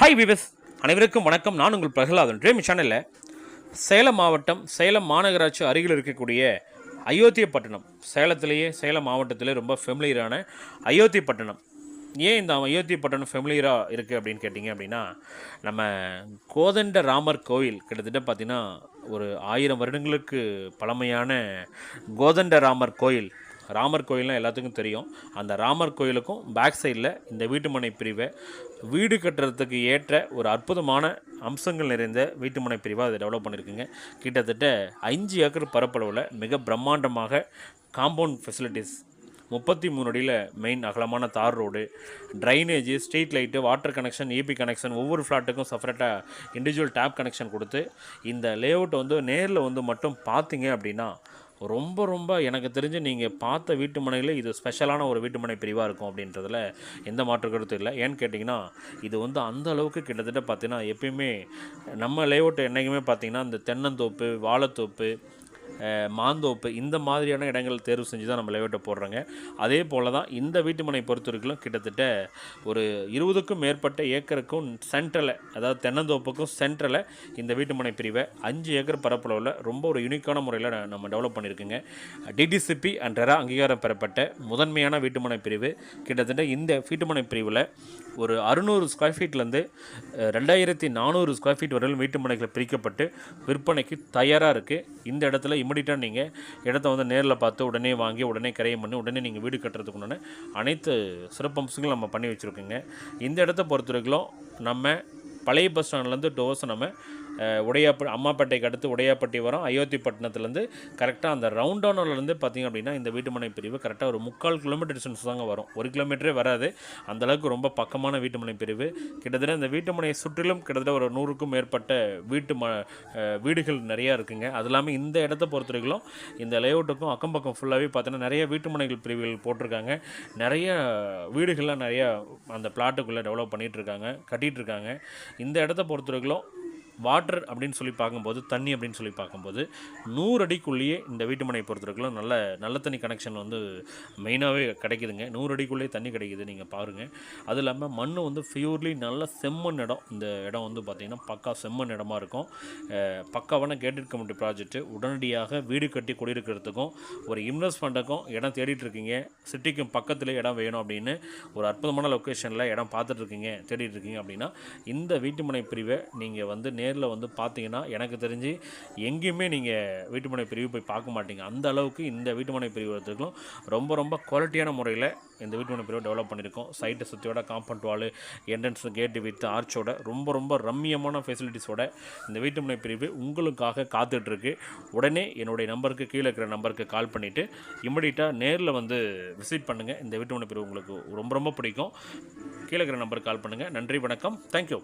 Hi விவஸ் அனைவருக்கும் வணக்கம். நான் உங்கள் பிரகலாதன் ட்ரீம் சேனலில் சேலம் மாவட்டம் சேலம் மாநகராட்சி அருகில் இருக்கக்கூடிய அயோத்தியப்பட்டினம். சேலத்திலேயே சேலம் மாவட்டத்திலே ரொம்ப ஃபெமிலியரான அயோத்தியப்பட்டினம். ஏன் இந்த அயோத்தியப்பட்டினம் ஃபெமிலியராக இருக்குது அப்படின்னு கேட்டிங்க அப்படின்னா நம்ம கோதண்ட ராமர் கோயில் கிட்டத்தட்ட பார்த்திங்கன்னா ஒரு ஆயிரம் வருடங்களுக்கு பழமையான கோதண்ட ராமர் கோயில். ராமர் கோயில்னால் எல்லாத்துக்கும் தெரியும். அந்த ராமர் கோயிலுக்கும் பேக் சைடில் இந்த வீட்டுமனை பிரிவை வீடு கட்டுறதுக்கு ஏற்ற ஒரு அற்புதமான அம்சங்கள் நிறைந்த வீட்டுமனை பிரிவாக அதை டெவலப் பண்ணியிருக்குங்க கிட்டத்தட்ட அஞ்சு ஏக்கர் பரப்பளவில் மிக பிரம்மாண்டமாக காம்பவுண்ட் ஃபெசிலிட்டிஸ் முப்பத்தி மூணு அடியில் மெயின் அகலமான தார் road drainage street light water connection EB connection ஒவ்வொரு ஃப்ளாட்டுக்கும் செப்பரேட்டாக இண்டிவிஜுவல் டேப் கனெக்ஷன் கொடுத்து இந்த லேஅவுட் வந்து நேரில் வந்து மட்டும் பார்த்தீங்க அப்படின்னா ரொம்ப ரொம்ப எனக்கு தெரிஞ்சு நீங்கள் பார்த்த வீட்டு மனையில் இது ஸ்பெஷலான ஒரு வீட்டு மனை பிரிவாக இருக்கும் அப்படின்றதுல எந்த மாற்று கருத்தும் இல்லை. ஏன்னு கேட்டிங்கன்னா இது வந்து அந்த அளவுக்கு கிட்டத்தட்ட பார்த்திங்கன்னா எப்பயுமே நம்ம லேஅவுட் என்றைக்குமே பார்த்தீங்கன்னா இந்த தென்னந்தோப்பு வாழைத்தோப்பு மாந்தோப்பு இந்த மாதிரியான இடங்கள் தேர்வு செஞ்சு தான் நம்ம லேஅவுட்டை போடுறோங்க. அதே போல் தான் இந்த வீட்டுமனை பொறுத்தவரைக்கும் பொறுத்த கிட்டத்தட்ட ஒரு இருபதுக்கும் மேற்பட்ட ஏக்கருக்கும் சென்ட்ரலை அதாவது தென்னந்தோப்புக்கும் சென்ட்ரலை இந்த வீட்டுமனை பிரிவை அஞ்சு ஏக்கர் பரப்பளவில் ரொம்ப ஒரு யுனிக்கான முறையில் நம்ம டெவலப் பண்ணியிருக்குங்க. டிடிசிபி அண்ட் ரெரா அங்கீகாரம் பெறப்பட்ட முதன்மையான வீட்டுமனை பிரிவு கிட்டத்தட்ட இந்த வீட்டுமனை பிரிவில் ஒரு அறுநூறு ஸ்கொயர் ஃபீட்லேருந்து ரெண்டாயிரத்தி நானூறு ஸ்கொயர் ஃபீட் வரையிலும் வீட்டுமனைகளை பிரிக்கப்பட்டு விற்பனைக்கு தயாராக இருக்குது இந்த இடத்துல இமிடியட்டாக நீங்கள் இடத்த வந்து நேரில் பார்த்து உடனே வாங்கி உடனே கிரையம் பண்ணி உடனே நீங்கள் வீடு கட்டுறதுக்கு உண்டான அனைத்து சிறப்பம்சங்களும் நம்ம பண்ணி வச்சுருக்கோங்க. இந்த இடத்த பொறுத்த வரைக்கும் நம்ம பழைய பஸ் ஸ்டாண்ட்லேருந்து டோஸ் நம்ம உடையாப்ப அம்மாப்பேட்டைக்கு அடுத்து உடையாப்பட்டி வரோம். அயோத்திப்பட்டினத்துலேருந்து கரெக்டாக அந்த ரவுண்டானோலேருந்து பார்த்திங்க அப்படின்னா இந்த வீட்டுமனை பிரிவு கரெக்டாக ஒரு முக்கால் கிலோமீட்டர் டிஸ்டன்ஸ் தாங்க வரும். ஒரு கிலோமீட்டரே வராது. அந்தளவுக்கு ரொம்ப பக்கமான வீட்டுமனை பிரிவு. கிட்டத்தட்ட இந்த வீட்டுமனையை சுற்றிலும் கிட்டத்தட்ட ஒரு நூறுக்கும் மேற்பட்ட வீட்டு ம வீடுகள் நிறையா இருக்குங்க. அது இல்லாமல் இந்த இடத்த பொறுத்த வரைக்கும் இந்த லேஅவுட்டுக்கும் அக்கம் பக்கம் ஃபுல்லாகவே பார்த்தீங்கன்னா நிறைய வீட்டுமனைகள் பிரிவுகள் போட்டிருக்காங்க. நிறைய வீடுகள்லாம் நிறையா அந்த பிளாட்டுக்குள்ளே டெவலப் பண்ணிகிட்டு இருக்காங்க கட்டிகிட்டு இருக்காங்க. இந்த இடத்த பொறுத்த வரைக்கும் வாட்டர் அப்படின்னு சொல்லி பார்க்கும்போது தண்ணி அப்படின்னு சொல்லி பார்க்கும்போது நூறு அடிக்குள்ளேயே இந்த வீட்டுமனை பொறுத்தவரைக்கும் நல்ல நல்ல தண்ணி கனெக்ஷன் வந்து மெயினாகவே கிடைக்குதுங்க. நூறு அடிக்குள்ளேயே தண்ணி கிடைக்குது நீங்கள் பாருங்கள் அது இல்லாமல் மண் வந்து பியூர்லி நல்ல செம்மண் இடம். இந்த இடம் வந்து பார்த்திங்கன்னா பக்கா செம்மண் இடமா இருக்கும். பக்காவான கேட்டட் கம்யூனிட்டி ப்ராஜெக்ட்டு உடனடியாக வீடு கட்டி குடியிருக்கிறதுக்கும் ஒரு இன்வெஸ்ட்மெண்ட்டுக்கும் இடம் தேடிட்டு இருக்கீங்க. சிட்டிக்கும் பக்கத்தில் இடம் வேணும் அப்படின்னு ஒரு அற்புதமான லொக்கேஷனில் இடம் பார்த்துட்ருக்கீங்க தேடிட்டு இருக்கீங்க அப்படின்னா இந்த வீட்டுமனை பிரிவை நீங்கள் வந்து நேரில் வந்து பார்த்தீங்கன்னா எனக்கு தெரிஞ்சு எங்கேயுமே நீங்கள் வீட்டுமனை பிரிவு போய் பார்க்க மாட்டீங்க. அந்த அளவுக்கு இந்த வீட்டுமனை பிரிவு எடுத்துக்கலாம் ரொம்ப ரொம்ப குவாலிட்டியான முறையில் இந்த வீட்டுமனை பிரிவை டெவலப் பண்ணியிருக்கோம். சைட்டை சுற்றியோட compound wall entrance gate with ஆர்ச்சோட ரொம்ப ரொம்ப ரம்மியமான ஃபெசிலிட்டிஸோட இந்த வீட்டுமனை பிரிவு உங்களுக்காக காத்துட்ருக்கு. உடனே என்னுடைய நம்பருக்கு கீழே இருக்கிற நம்பருக்கு கால் பண்ணிவிட்டு இமிடியட்டாக நேரில் வந்து விசிட் பண்ணுங்கள் இந்த வீட்டுமனை பிரிவு உங்களுக்கு ரொம்ப ரொம்ப பிடிக்கும். கீழே இருக்கிற நம்பருக்கு கால் பண்ணுங்கள் நன்றி வணக்கம். தேங்க்யூ